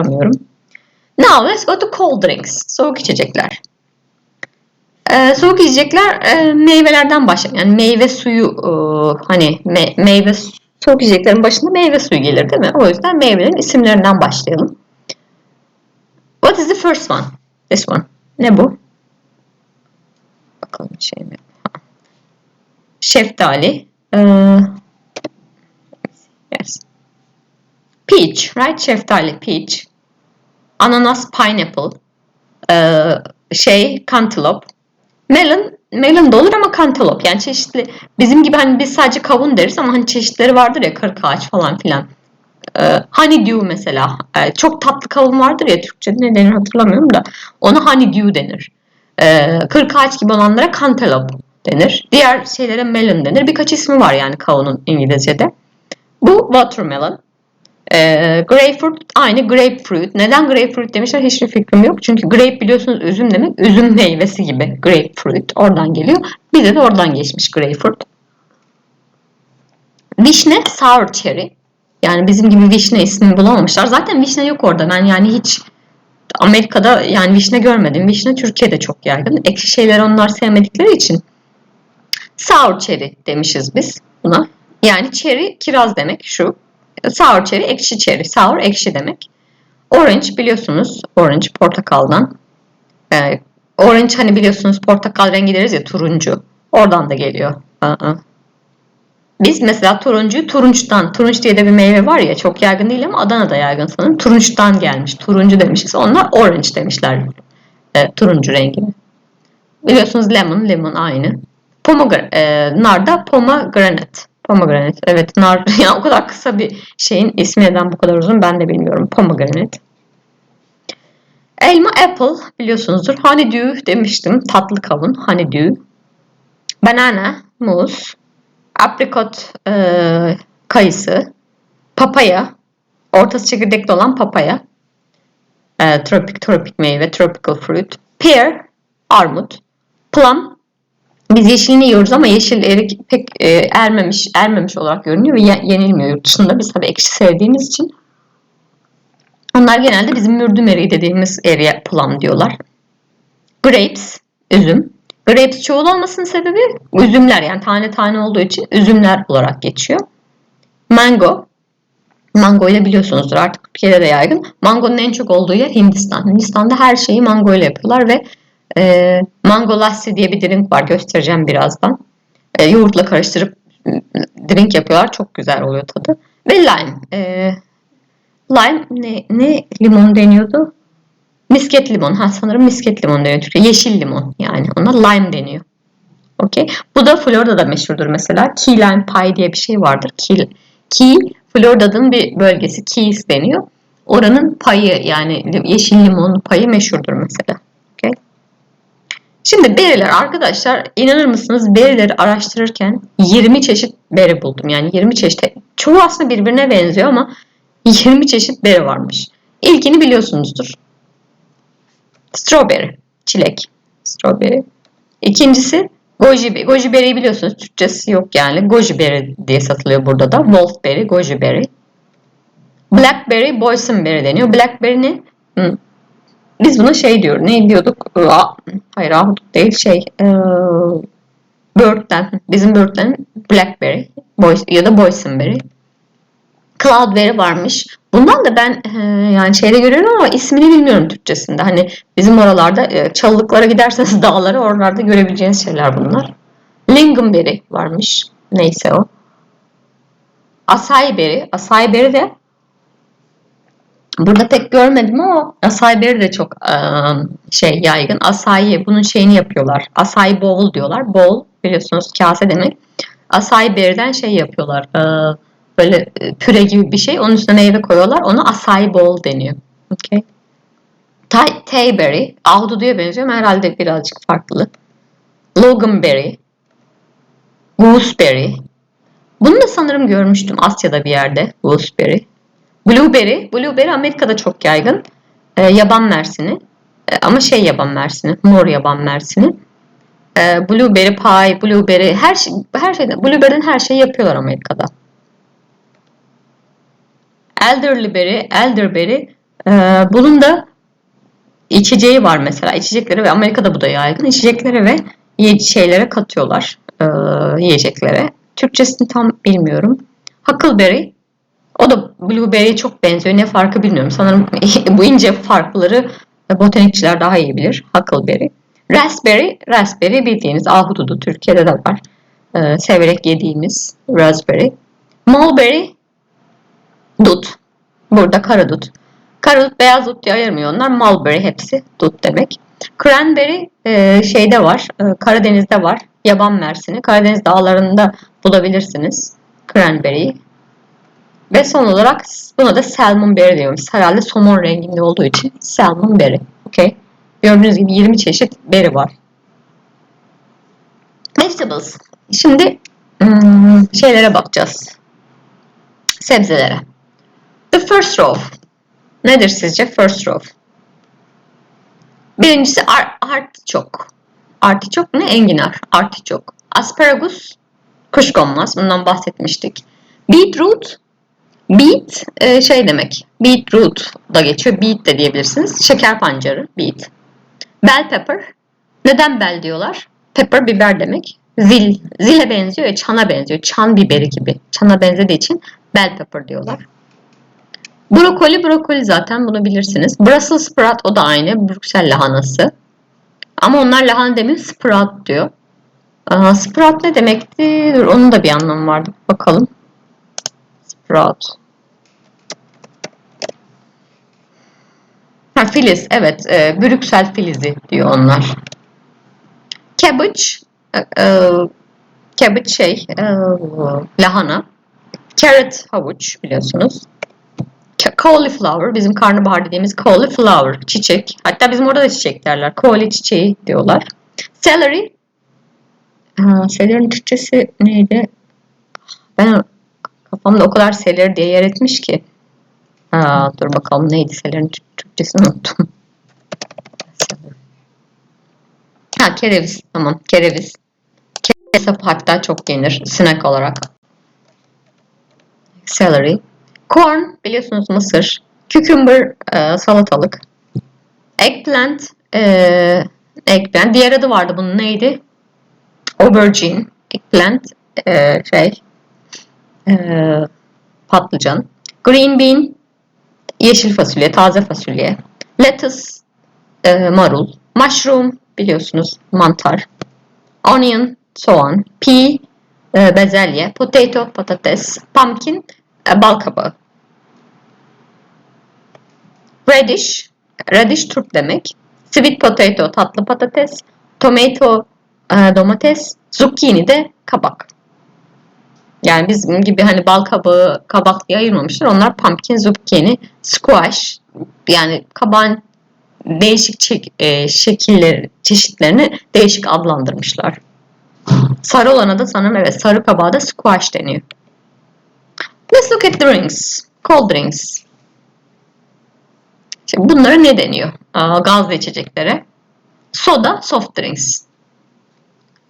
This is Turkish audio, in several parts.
hatırlamıyorum. Now let's go to cold drinks. Soğuk içecekler. Ee, soğuk içecekler e, meyvelerden başlar. Yani meyve suyu e, hani me- meyve soğuk içeceklerin başında meyve suyu gelir değil mi? O yüzden meyvelerin isimlerinden başlayalım. What is the first one? This one. Ne bu? Bakalım şey mi? Şeftali. Ee, yes. Peach, right? Şeftali, peach. Ananas, pineapple. Ee, şey, cantaloupe. Melon, melon da olur ama cantaloupe. Yani çeşitli. Bizim gibi hani biz sadece kavun deriz ama hani çeşitleri vardır ya kırk ağaç falan filan. Ee, honeydew mesela. Ee, çok tatlı kavun vardır ya Türkçe'de ne denir hatırlamıyorum da. Ona honeydew denir. Ee, kırk ağaç gibi olanlara cantaloupe denir. Diğer şeylere melon denir. Birkaç ismi var yani kavunun İngilizce'de. Bu watermelon. Ee, grapefruit aynı grapefruit. Neden grapefruit demişler hiçbir fikrim yok. Çünkü grape biliyorsunuz üzüm demek. Üzüm meyvesi gibi grapefruit. Oradan geliyor. Bize de oradan geçmiş grapefruit. Vişne sour cherry. Yani bizim gibi vişne ismini bulamamışlar. Zaten vişne yok orada. Ben yani hiç Amerika'da yani vişne görmedim. Vişne Türkiye'de çok yaygın. Ekşi şeyleri onlar sevmedikleri için sour cherry demişiz biz buna. Yani cherry kiraz demek şu. Sour cherry ekşi cherry. Sour ekşi demek. Orange biliyorsunuz. Orange portakaldan. Ee, orange hani biliyorsunuz portakal rengi deriz ya turuncu. Oradan da geliyor. Biz mesela turuncuyu turunçtan, turunç diye de bir meyve var ya çok yaygın değil ama Adana'da yaygın sanırım. Turunçtan gelmiş. Turuncu demişiz. Onlar orange demişler. E, turuncu rengini. Biliyorsunuz lemon, lemon aynı. Pomegranate, e, nar da pomegranate. Pomegranate. Evet nar. Yani o kadar kısa bir şeyin ismi neden bu kadar uzun ben de bilmiyorum. Pomegranate. Elma apple biliyorsunuzdur. Honeydew demiştim. Tatlı kavun. Honeydew. Banana, muz. Aprikot, e, kayısı. Papaya. Ortası çekirdekli olan papaya. E, tropik, tropik meyve. Tropical fruit. Pear, armut. Plum, biz yeşilini yiyoruz ama yeşil erik pek e, ermemiş ermemiş olarak görünüyor ve ye- yenilmiyor yurt dışında. Biz tabii ekşi sevdiğimiz için. Onlar genelde bizim mürdüm eriği dediğimiz eriğe plum diyorlar. Grapes, üzüm. Grapes çoğul olmasının sebebi üzümler yani tane tane olduğu için üzümler olarak geçiyor. Mango. Mango ile biliyorsunuzdur artık Türkiye'de de yaygın. Mangonun en çok olduğu yer Hindistan. Hindistan'da her şeyi mango ile yapıyorlar ve e, mango lassi diye bir drink var. Göstereceğim birazdan. E, yoğurtla karıştırıp m, drink yapıyorlar. Çok güzel oluyor tadı. Ve lime. E, lime ne, ne limon deniyordu? Misket limon. Ha sanırım misket limon deniyor Türkçe. Yeşil limon yani. Ona lime deniyor. Okey. Bu da Florida'da meşhurdur mesela. Key lime pie diye bir şey vardır. Key, Key Florida'nın bir bölgesi. Keys deniyor. Oranın payı yani yeşil limon payı meşhurdur mesela. Şimdi beriler arkadaşlar inanır mısınız berileri araştırırken 20 çeşit beri buldum. Yani 20 çeşit. Çoğu aslında birbirine benziyor ama 20 çeşit beri varmış. İlkini biliyorsunuzdur. Strawberry. Çilek. Strawberry. İkincisi goji. Goji berry'i biliyorsunuz. Türkçesi yok yani. Goji berry diye satılıyor burada da. Wolfberry, goji berry. Blackberry, boysenberry deniyor. Blackberry ne? Biz buna şey diyor. Ne diyorduk? Hayır ahudut değil şey. Ee, Bird'den. Bizim Bird'den Blackberry boy, ya da boysenberry. Cloudberry varmış. Bundan da ben e, yani şeyde görüyorum ama ismini bilmiyorum Türkçesinde. Hani bizim oralarda e, çalılıklara giderseniz dağlara oralarda görebileceğiniz şeyler bunlar. Lingonberry varmış. Neyse o. Acai berry de burada pek görmedim ama berry de çok e, şey yaygın. Acai bunun şeyini yapıyorlar. Acai bowl diyorlar. Bowl biliyorsunuz kase demek. Acai berry'den şey yapıyorlar. E, böyle e, püre gibi bir şey. Onun üstüne meyve koyuyorlar. Ona acai bowl deniyor. Okay. Tay, Tayberry. Ahududu'ya benziyor ama herhalde birazcık farklı. Loganberry. Gooseberry. Bunu da sanırım görmüştüm Asya'da bir yerde. Gooseberry. Blueberry. Blueberry Amerika'da çok yaygın. E, yaban mersini. E, ama şey yaban mersini. Mor yaban mersini. E, blueberry pie, blueberry her şey, her şeyden blueberry'den her şeyi yapıyorlar Amerika'da. Elderberry, elderberry Ee, bunun da içeceği var mesela. İçecekleri ve Amerika'da bu da yaygın. İçeceklere ve şeylere katıyorlar. Ee, yiyeceklere. Türkçesini tam bilmiyorum. Huckleberry. O da blueberry'e çok benziyor. Ne farkı bilmiyorum. Sanırım bu ince farkları botanikçiler daha iyi bilir. Huckleberry. Raspberry. Raspberry bildiğiniz ahududu. Türkiye'de de var. Ee, severek yediğimiz raspberry. Mulberry. Dut. Burada kara dut. Kara dut, beyaz dut diye ayırmıyor onlar. Mulberry hepsi dut demek. Cranberry e, şeyde var. e, Karadeniz'de var. Yaban mersini. Karadeniz dağlarında bulabilirsiniz. Cranberry'yi. Ve son olarak buna da salmon berry diyoruz. Herhalde somon renginde olduğu için salmon berry. Okay. Gördüğünüz gibi 20 çeşit berry var. Vegetables. Şimdi hmm, şeylere bakacağız. Sebzelere. The first row. Nedir sizce first row? Birincisi ar artiçok. Artiçok ne? Enginar. Artiçok. Asparagus. Kuşkonmaz. Bundan bahsetmiştik. Beetroot. Beet e, şey demek. Beetroot da geçiyor. Beet de diyebilirsiniz. Şeker pancarı. Beet. Bell pepper. Neden bell diyorlar? Pepper biber demek. Zil. Zile benziyor ya çana benziyor. Çan biberi gibi. Çana benzediği için bell pepper diyorlar. Brokoli brokoli zaten bunu bilirsiniz. Brussels sprout o da aynı. Brüksel lahanası. Ama onlar lahana demiyor sprout diyor. Aa, sprout ne demekti? Dur, onun da bir anlamı vardı. Bakalım. Sprout. Ha, filiz. Evet. E, Brüksel filizi diyor onlar. Cabbage. E, e, cabbage şey. E, lahana. Carrot havuç biliyorsunuz. Cauliflower, bizim karnabahar dediğimiz cauliflower, çiçek. Hatta bizim orada da çiçek derler. Cauli çiçeği diyorlar. Celery. Ha, celery'nin Türkçesi neydi? Ben kafamda o kadar celery diye yer etmiş ki. Ha, dur bakalım neydi celery'nin Türkçesini unuttum. Ha kereviz. Tamam kereviz. Sapı hatta çok yenir. Snack olarak. Celery. Corn biliyorsunuz mısır. Cucumber e, salatalık. Eggplant e, eggplant. Diğer adı vardı bunun neydi? Aubergine. Eggplant e, şey e, patlıcan. Green bean yeşil fasulye, taze fasulye. Lettuce e, marul. Mushroom biliyorsunuz mantar. Onion soğan. Pea e, bezelye. Potato patates. Pumpkin e, bal kabağı. Radish, radish turp demek. Sweet potato, tatlı patates. Tomato, e, domates. Zucchini de kabak. Yani bizim gibi hani bal kabağı, kabak diye ayırmamışlar. Onlar pumpkin, zucchini, squash. Yani kabağın değişik çek, e, şekilleri, çeşitlerini değişik adlandırmışlar. Sarı olana da sanırım evet sarı kabağa da squash deniyor. Let's look at drinks. Cold drinks. Şimdi bunlara ne deniyor? Aa, gazlı içeceklere. Soda, soft drinks.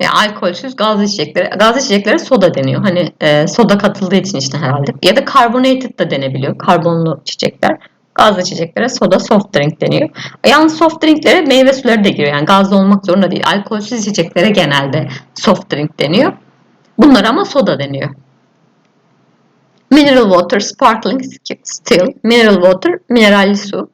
Yani alkolsüz gazlı içeceklere, gazlı içeceklere soda deniyor. Hani e, soda katıldığı için işte herhalde. Ya da carbonated da denebiliyor. Karbonlu içecekler. Gazlı içeceklere soda, soft drink deniyor. Yalnız soft drinklere meyve suları da giriyor. Yani gazlı olmak zorunda değil. Alkolsüz içeceklere genelde soft drink deniyor. Bunlar ama soda deniyor. Mineral water, sparkling still. Mineral water, mineralli su.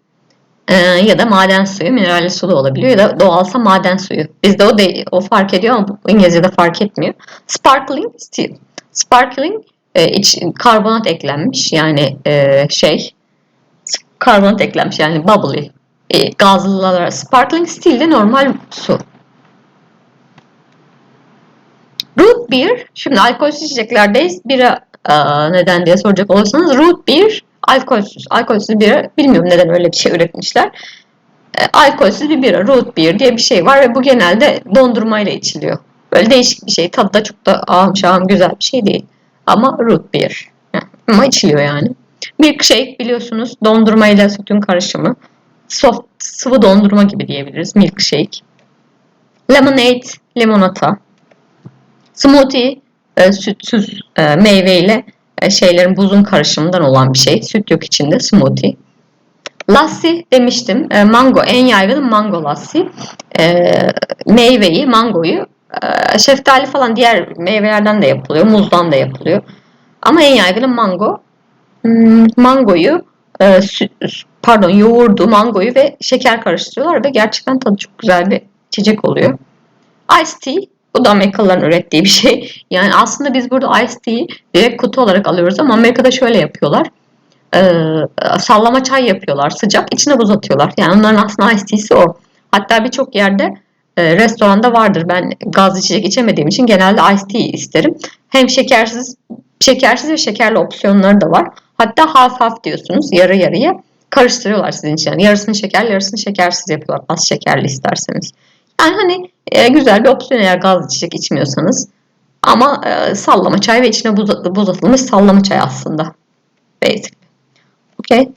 Ee, ya da maden suyu, mineralli su da olabiliyor ya da doğalsa maden suyu. Bizde o de, o fark ediyor ama İngilizce'de fark etmiyor. Sparkling still. Sparkling e, iç, karbonat eklenmiş yani e, şey karbonat eklenmiş yani bubbly. E, gazlılar. Sparkling still de normal su. Root beer, şimdi alkolsüz içeceklerdeyiz. Bira Aa, neden diye soracak olursanız root beer alkolsüz. Alkolsüz bira bilmiyorum neden öyle bir şey üretmişler. E, alkolsüz bir bira root beer diye bir şey var ve bu genelde dondurmayla içiliyor. Böyle değişik bir şey. Tadı da çok da ahım şahım güzel bir şey değil. Ama root beer. Ama içiliyor yani. Milkshake biliyorsunuz dondurmayla sütün karışımı. Soft sıvı dondurma gibi diyebiliriz milkshake. Lemonade limonata. Smoothie e, sütsüz e, meyveyle e, şeylerin buzun karışımından olan bir şey. Süt yok içinde smoothie. Lassi demiştim. E, mango en yaygın mango lassi. E, meyveyi, mangoyu e, şeftali falan diğer meyvelerden de yapılıyor. Muzdan da yapılıyor. Ama en yaygını mango. Hmm, mangoyu e, sü- pardon yoğurdu, mangoyu ve şeker karıştırıyorlar ve gerçekten tadı çok güzel bir içecek oluyor. Ice tea bu da Amerikalıların ürettiği bir şey. Yani aslında biz burada ice tea'yi direkt kutu olarak alıyoruz ama Amerika'da şöyle yapıyorlar. Ee, sallama çay yapıyorlar. Sıcak içine buz atıyorlar. Yani onların aslında ice tea'si o. Hatta birçok yerde e, restoranda vardır. Ben gazlı içecek içemediğim için genelde ice tea isterim. Hem şekersiz şekersiz ve şekerli opsiyonları da var. Hatta half half diyorsunuz. Yarı yarıya karıştırıyorlar sizin için. Yani yarısını şekerli yarısını şekersiz yapıyorlar. Az şekerli isterseniz. Yani hani e, güzel bir opsiyon eğer gazlı içecek içmiyorsanız. Ama e, sallama çay ve içine buz, buz atılmış sallama çay aslında. Basic. Okay.